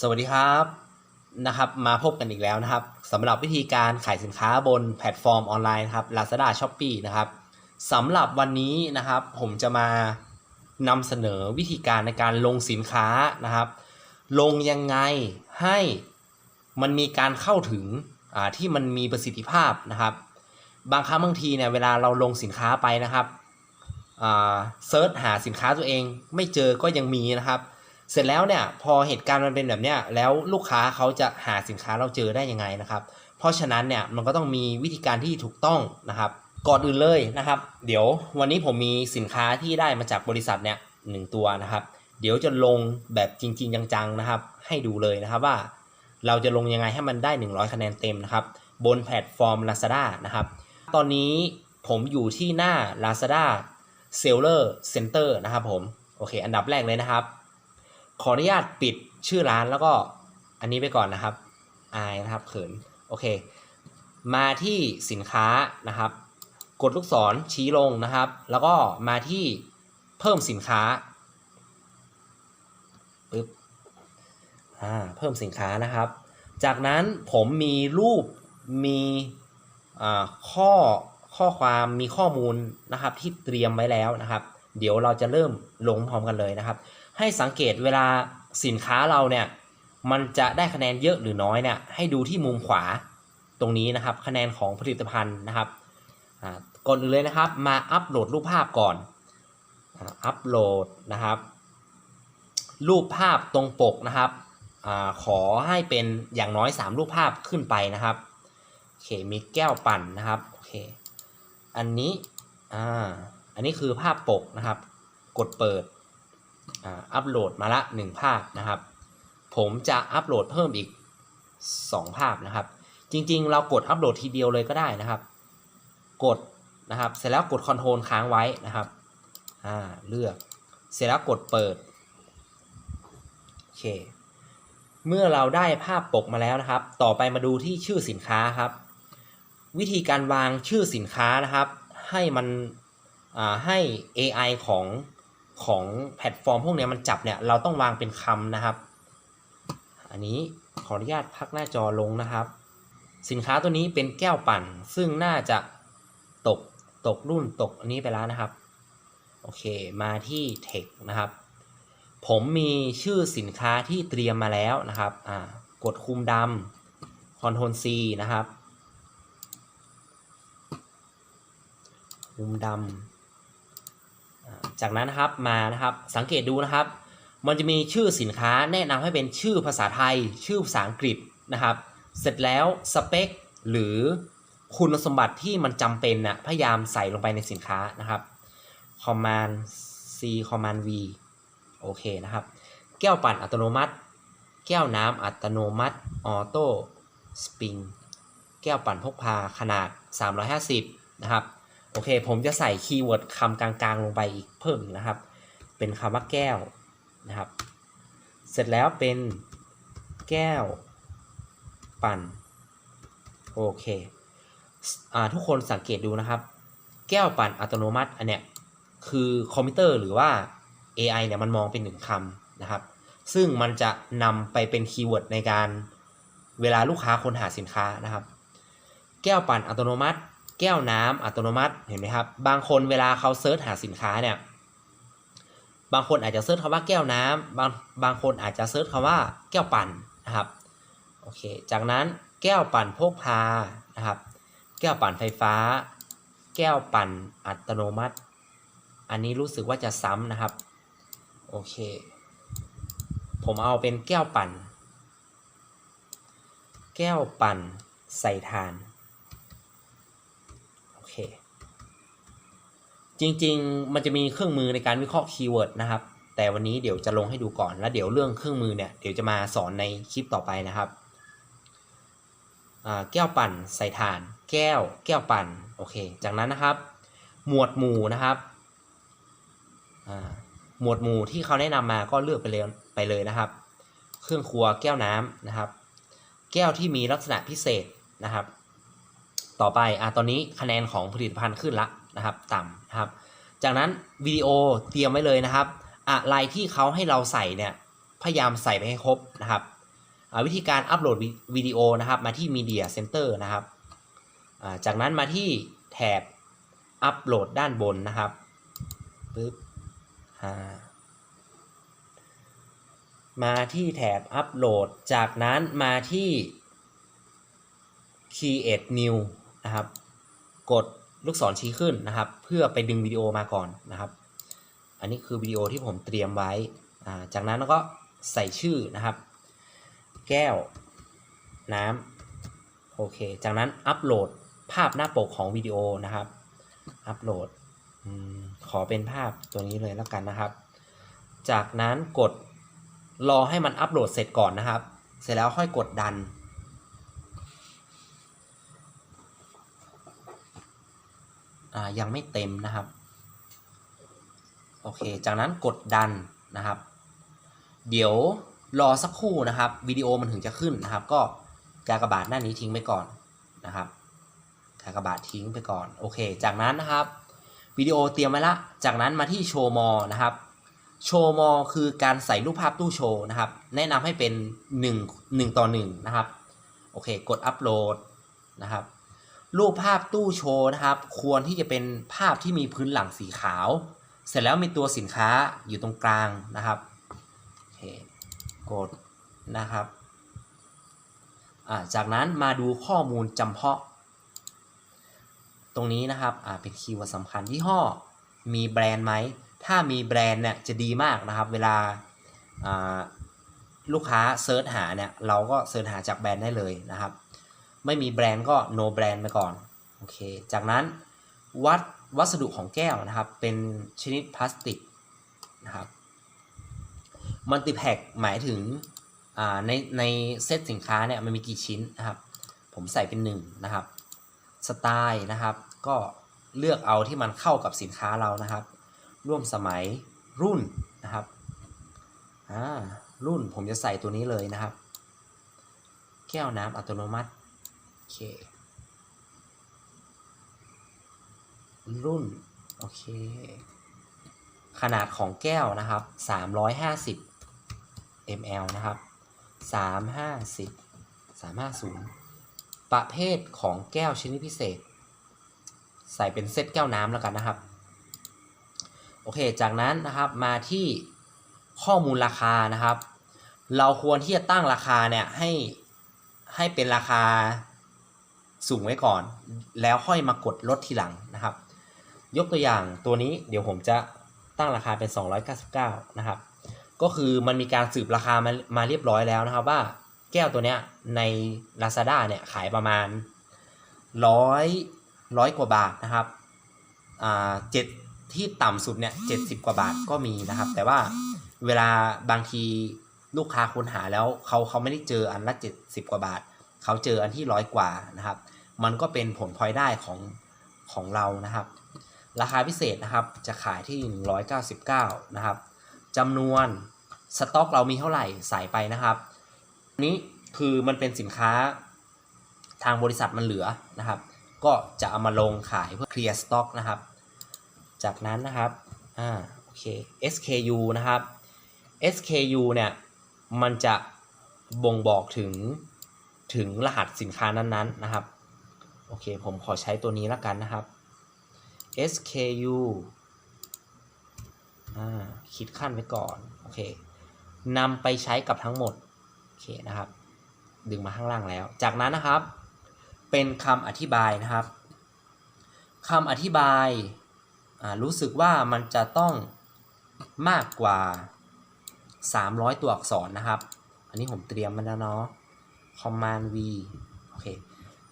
สวัสดีครับนะครับ มาพบกันอีกแล้วนะครับสำหรับวิธีการขายสินค้าบนแพลตฟอร์มออนไลน์นะครับ Lazada Shopee นะครับสำหรับวันนี้นะครับผมจะมานำเสนอวิธีการในการลงสินค้านะครับ ลงยังไงให้มันมีการเข้าถึงอ่าที่มันมีประสิทธิภาพนะครับ บางครั้งบางทีเนี่ยเวลาเราลงสินค้าไปนะครับเซิร์ชหาสินค้าตัวเองไม่เจอก็ยังมีนะครับ เสร็จแล้วเนี่ยพอเหตุการณ์มันเป็นแบบเนี้ยแล้วลูกค้าเขาจะหาสินค้าเราเจอได้ยังไงนะครับ เพราะฉะนั้นเนี่ยมันก็ต้องมีวิธีการที่ถูกต้องนะครับ ก่อนอื่นเลยนะครับ เดี๋ยววันนี้ผมมีสินค้าที่ได้มาจากบริษัทเนี่ยหนึ่งตัวนะครับ เดี๋ยวจะลงแบบจริง ๆ จังๆนะครับ ให้ดูเลยนะครับว่า เราจะลงยังไงให้มันได้ 100 คะแนนเต็มนะครับ บนแพลตฟอร์ม Lazada นะครับ ตอนนี้ผมอยู่ที่หน้า Lazada Seller Center นะครับผมโอเค อันดับแรกเลยนะครับ ขออนุญาตปิดชื่อร้านแล้วก็อันนี้ไปก่อนนะครับ อายนะครับเขิน โอเค มาที่สินค้านะครับ กดลูกศรชี้ลงนะครับ แล้วก็มาที่เพิ่มสินค้าปึ๊บอ่าเพิ่มสินค้านะครับ จากนั้นผมมีรูปมีอ่าข้อข้อความมีข้อมูลนะครับที่เตรียมไว้แล้วนะครับ เดี๋ยวเราจะเริ่มลงพร้อมกันเลยนะครับ ให้สังเกตเวลาสินค้าเราเนี่ยมันจะได้คะแนนเยอะหรือน้อยเนี่ยให้ดูที่มุมขวาตรงนี้นะครับ คะแนนของผลิตภัณฑ์นะครับอ่าก่อนอื่นเลยนะครับ มาอัปโหลดรูปภาพก่อนอ่าอัปโหลดนะครับ รูปภาพตรงปกนะครับอาขอให้เป็นอย่างน้อย 3 รูปภาพขึ้นไปนะครับโอเคมีแก้วปั่นนะครับโอเคอันนี้อ่าอันนี้คือภาพปกนะครับ กดเปิด อัปโหลดมาละ 1 ภาพนะครับ ผมจะอัปโหลดเพิ่มอีก 2 ภาพนะครับ จริงๆ เรากดอัปโหลดทีเดียวเลยก็ได้นะครับ กดนะครับ เสร็จแล้วกดคอนโทรลค้างไว้นะครับอ่าเลือก เสร็จแล้วกดเปิดโอเค เมื่อเราได้ภาพปกมาแล้วนะครับ ต่อไปมาดูที่ชื่อสินค้าครับ วิธีการวางชื่อสินค้านะครับ ให้มันอ่าให้ AI ของ ของแพลตฟอร์มพวกนี้มันจับเนี่ยเราต้องวางเป็นคำนะครับ อันนี้ขออนุญาตพักหน้าจอลงนะครับ สินค้าตัวนี้เป็นแก้วปั่น ซึ่งน่าจะตกตกรุ่นตกอันนี้ไปแล้วนะครับ โอเคมาที่เทคนะครับ ผมมีชื่อสินค้าที่เตรียมมาแล้วนะครับอ่ากดคุมดำคอนโทรล C นะครับ คุมดำ จากนั้นนะครับมานะครับสังเกตดูนะครับ มันจะมีชื่อสินค้าแนะนำให้เป็นชื่อภาษาไทย ชื่อภาษาอังกฤษนะครับ เสร็จแล้วสเปคหรือคุณสมบัติที่มันจำเป็นนะพยายามใส่ลงไปในสินค้านะครับ command c command v โอเคนะครับ แก้วปั่นอัตโนมัติ แก้วน้ำอัตโนมัติออโต้สปริงแก้วปั่นพกพาขนาด 350 นะครับ โอเค ผมจะใส่คีย์เวิร์ดคำกลางๆ ลงไปอีกเพิ่มนะครับ เป็นคำว่าแก้วนะครับ เสร็จแล้วเป็นแก้ว ปั่น โอเคอ่าทุกคนสังเกตดูนะครับ แก้วปั่นอัตโนมัติอันเนี้ยคือคอมพิวเตอร์หรือว่า AI เนี่ยมันมองเป็นหนึ่งคำนะครับ ซึ่งมันจะนำไปเป็นคีย์เวิร์ดในการเวลาลูกค้าค้นหาสินค้านะครับ แก้วปั่นอัตโนมัติ แก้วน้ำอัตโนมัติเห็นไหมครับ บางคนเวลาเขาเซิร์ชหาสินค้าเนี่ยบางคนอาจจะเซิร์ชคำว่าแก้วน้ำบางบางคนอาจจะเซิร์ชคำว่าแก้วปั่นนะครับโอเคจากนั้นแก้วปั่นพกพานะครับ แก้วปั่นไฟฟ้า แก้วปั่นอัตโนมัติ อันนี้รู้สึกว่าจะซ้ำนะครับโอเค ผมเอาเป็นแก้วปั่น แก้วปั่นใส่ทาน โอเค จริง ๆ มันจะมีเครื่องมือในการวิเคราะห์คีย์เวิร์ดนะครับ แต่วันนี้เดี๋ยวจะลงให้ดูก่อน แล้วเดี๋ยวเรื่องเครื่องมือเนี่ยเดี๋ยวจะมาสอนในคลิปต่อไปนะครับแก้วปั่นใส่ถ่าน แก้ว แก้วปั่นโอเค จากนั้นนะครับ หมวดหมู่นะครับหมวดหมู่ที่เขาแนะนำมาก็เลือกไปเลยไปเลยนะครับ เครื่องครัวแก้วน้ำนะครับ แก้วที่มีลักษณะพิเศษนะครับ ต่อไปอะตอนนี้คะแนนของผลิตภัณฑ์ขึ้นละ นะครับต่ำนะครับ จากนั้นวิดีโอเตรียมไว้เลยนะครับ อะไรที่เขาให้เราใส่เนี่ยพยายามใส่ไปให้ครบนะครับวิธีการอัปโหลดวิดีโอนะครับมาที่ Media Center นะครับจากนั้นมาที่แถบอัปโหลดด้านบนนะครับปึ๊บมาที่แถบอัปโหลด จากนั้นมาที่ Create New นะครับ กด ลูกศรชี้ขึ้นนะครับ เพื่อไปดึงวิดีโอมาก่อนนะครับ อันนี้คือวิดีโอที่ผมเตรียมไว้อ่าจากนั้นก็ใส่ชื่อนะครับ แก้วน้ำโอเค จากนั้นอัปโหลดภาพหน้าปกของวิดีโอนะครับ อัปโหลดอขอเป็นภาพตัวนี้เลยแล้วกันนะครับ จากนั้นกดรอให้มันอัปโหลดเสร็จก่อนนะครับ เสร็จแล้วค่อยกดดัน อ่า ยังไม่เต็มนะครับ โอเค จากนั้นกดดันนะครับ เดี๋ยวรอสักครู่นะครับวิดีโอมันถึงจะขึ้นนะครับ ก็กากบาทหน้านี้ทิ้งไปก่อนนะครับกากบาททิ้งไปก่อน โอเค จากนั้นนะครับวิดีโอเตรียมไว้ละ จากนั้นมาที่โชว์มอนะครับโชว์มอคือการใส่รูปภาพตู้โชว์นะครับ แนะนำให้เป็น 1 1 ต่อ 1 นะครับ โอเค กดอัปโหลดนะครับ รูปภาพตู้โชว์นะครับ ควรที่จะเป็นภาพที่มีพื้นหลังสีขาว เสร็จแล้วมีตัวสินค้าอยู่ตรงกลางนะครับโอเคกดนะครับอ่าจากนั้นมาดูข้อมูลจำเพาะ ตรงนี้นะครับอ่าเป็นคีย์เวิร์ดสำคัญยี่ห้อ มีแบรนด์ไหม ถ้ามีแบรนด์เนี่ยจะดีมากนะครับ เวลาอ่าลูกค้าเซิร์ชหาเนี่ยเราก็เซิร์ชหาจากแบรนด์ได้เลยนะครับ ไม่มีแบรนด์ก็ no แบรนด์ไปก่อนโอเคจากนั้นวัดวัสดุของแก้วนะครับ เป็นชนิดพลาสติกนะครับมัลติแพ็คหมายถึงในในเซตสินค้าเนี่ยมันมีกี่ชิ้นนะครับ ผมใส่เป็นหนึ่งนะครับสไตล์นะครับ ก็เลือกเอาที่มันเข้ากับสินค้าเรานะครับ ร่วมสมัยรุ่นนะครับอ่ารุ่นผมจะใส่ตัวนี้เลยนะครับ แก้วน้ำอัตโนมัติ เค รุ่น โอเค ขนาดของแก้วนะครับ 350 ml นะครับ 350 350 ประเภทของแก้วชนิดพิเศษ ใส่เป็นเซตแก้วน้ำแล้วกันนะครับ โอเค จากนั้นนะครับมาที่ข้อมูลราคานะครับ เราควรที่จะตั้งราคาเนี่ยให้ให้เป็นราคา สูงไว้ก่อน แล้วค่อยมากดลดทีหลังนะครับ ยกตัวอย่างตัวนี้เดี๋ยวผมจะตั้งราคาเป็น 299 นะครับ ก็คือมันมีการสืบราคามามาเรียบร้อยแล้วนะครับ ว่าแก้วตัวเนี้ยใน Lazada เนี่ยขายประมาณร้อยร้อยกว่าบาทนะครับ อ่าเจ็ดที่ต่ำสุดเนี่ยเจ็ดสิบกว่าบาทก็มีนะครับ แต่ว่าเวลาบางทีลูกค้าค้นหาแล้วเขาเขาไม่ได้เจออันละเจ็ดสิบกว่าบาท เขาเจออันที่ร้อยกว่านะครับ มันก็เป็นผลพลอยได้ของของเรานะครับ ราคาพิเศษนะครับจะขายที่ 199 นะครับจำนวนสต็อกเรามีเท่าไหร่ใส่ไปนะครับนนี้คือมันเป็นสินค้าทางบริษัทมันเหลือนะครับ ก็จะเอามาลงขายเพื่อเคลียร์สต็อกนะครับ จากนั้นนะครับอ่าโอเค SKU นะครับ SKU เนี่ยมันจะบ่งบอกถึง ถึงรหัสสินค้านั้นๆนะครับ โอเค ผมขอใช้ตัวนี้แล้วกันนะครับ SKU อ่าคิดขั้นไว้ก่อน โอเคนำไปใช้กับทั้งหมด โอเคนะครับ ดึงมาข้างล่างแล้ว จากนั้นนะครับ เป็นคำอธิบายนะครับคำอธิบายอ่ารู้สึกว่ามันจะต้องมากกว่า 300 ตัวอักษรนะครับ อันนี้ผมเตรียมมาแล้วเนาะ Command V โอเค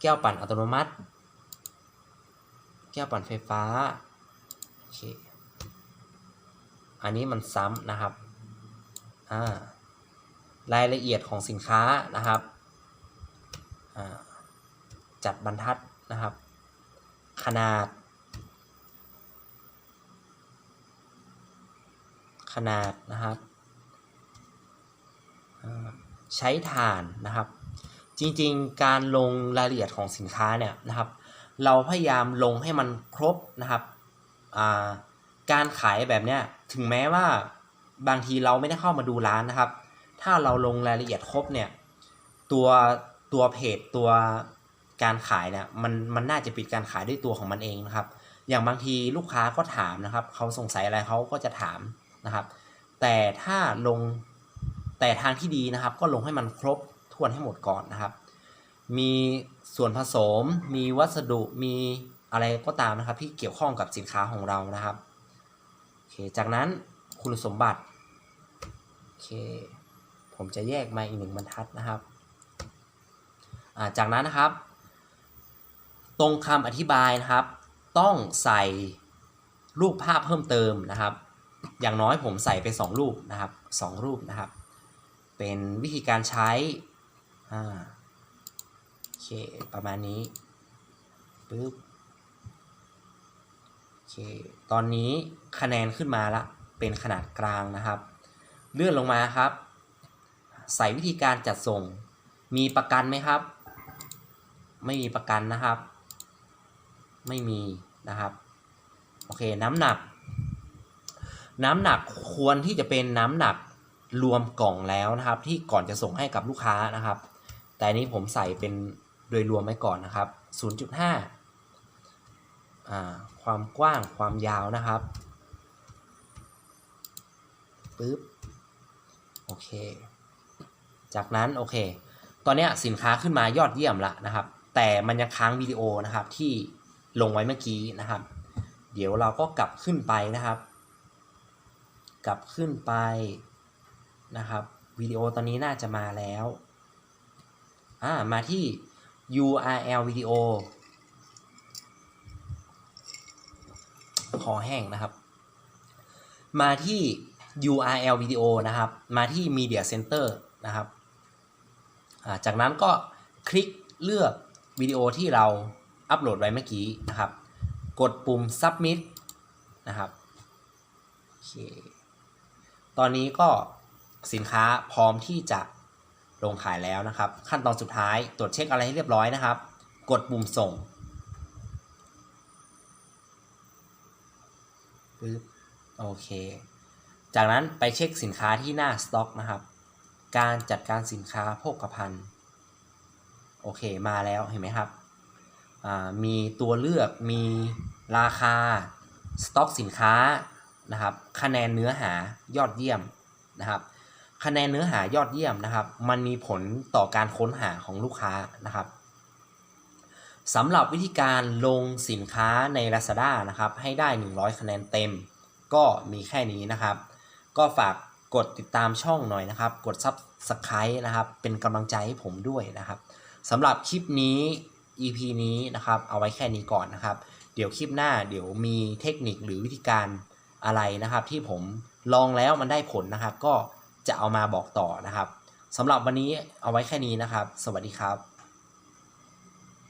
แก้วปั่นอัตโนมัติ แก้วปั่นไฟฟ้า โอเค อันนี้มันซ้ำนะครับ อ่า รายละเอียดของสินค้านะครับ อ่า จัดบรรทัดนะครับ ขนาด ขนาดนะครับใช้ถ่านนะครับ จริงๆ การลงรายละเอียดของสินค้าเนี่ยนะครับ เราพยายามลงให้มันครบนะครับาการขายแบบเนี้ยถึงแม้ว่าบางทีเราไม่ได้เข้ามาดูร้านนะครับ ถ้าเราลงรายละเอียดครบเนี่ยตัวตัวเพจตัวการขายเนี่ยมันมันน่าจะปิดการขายด้วยตัวของมันเองนะครับ อย่างบางทีลูกค้าก็ถามนะครับเขาสงสัยอะไรเขาก็จะถามนะครับ แต่ถ้าลงแต่ทางที่ดีนะครับ ก็ลงให้มันครบ วนให้หมดก่อนนะครับ มีส่วนผสม มีวัสดุ มีอะไรก็ตามนะครับ ที่เกี่ยวข้องกับสินค้าของเรานะครับโอเคจากนั้นคุณสมบัติโอเคผมจะแยกมาอีกหนึ่งบรรทัดนะครับอ่าจากนั้นนะครับ ตรงคำอธิบายนะครับ ต้องใส่รูปภาพเพิ่มเติมนะครับ อย่างน้อยผมใส่ไป 2 รูปนะครับสองรูปนะครับ เป็นวิธีการใช้ อ่าโอเค ประมาณนี้ปึ๊บโอเค ตอนนี้คะแนนขึ้นมาละ เป็นขนาดกลางนะครับ เลื่อนลงมาครับ ใส่วิธีการจัดส่ง มีประกันไหมครับ ไม่มีประกันนะครับ ไม่มีนะครับ โอเค น้ำหนัก น้ำหนักควรที่จะเป็นน้ำหนักรวมกล่องแล้วนะครับ ที่ก่อนจะส่งให้กับลูกค้านะครับ แต่นี้ผมใส่เป็นโดยรวมไว้ก่อนนะครับ 0.5อ่าความกว้างความยาวนะครับปึ๊บโอเค จากนั้นโอเค ตอนนี้สินค้าขึ้นมายอดเยี่ยมละนะครับ แต่มันยังค้างวิดีโอนะครับที่ลงไว้เมื่อกี้นะครับ เดี๋ยวเราก็กลับขึ้นไปนะครับ กลับขึ้นไปนะครับวิดีโอตอนนี้น่าจะมาแล้ว อ่ามาที่ URL วิดีโอคอแห้งนะครับ มาที่ URL วิดีโอนะครับ มาที่ Media Center นะครับ จากนั้นก็คลิกเลือกวิดีโอที่เราอัปโหลดไว้เมื่อกี้นะครับ กดปุ่ม submit นะครับโอเคตอนนี้ก็สินค้าพร้อมที่จะ ลงขายแล้วนะครับ ขั้นตอนสุดท้ายตรวจเช็คอะไรให้เรียบร้อยนะครับ กดปุ่มส่งปึ๊บโอเค จากนั้นไปเช็คสินค้าที่หน้าสต็อกนะครับ การจัดการสินค้าโภคภัณฑ์โอเคมาแล้วเห็นไหมครับ มีตัวเลือกมีราคาสต็อกสินค้านะครับ คะแนนเนื้อหายอดเยี่ยมนะครับ คะแนนเนื้อหายอดเยี่ยมนะครับ มันมีผลต่อการค้นหาของลูกค้านะครับสำหรับวิธีการลงสินค้าใน Lazada นะครับ ให้ได้ 100 คะแนนเต็ม ก็มีแค่นี้นะครับ ก็ฝากกดติดตามช่องหน่อยนะครับ กด Subscribe นะครับ เป็นกำลังใจให้ผมด้วยนะครับสำหรับคลิปนี้ EP นี้นะครับ เอาไว้แค่นี้ก่อนนะครับ เดี๋ยวคลิปหน้าเดี๋ยวมีเทคนิคหรือวิธีการอะไรนะครับ ที่ผมลองแล้วมันได้ผลนะครับ ก็ จะเอามาบอกต่อนะครับสำหรับวันนี้เอาไว้แค่นี้นะครับ สวัสดีครับ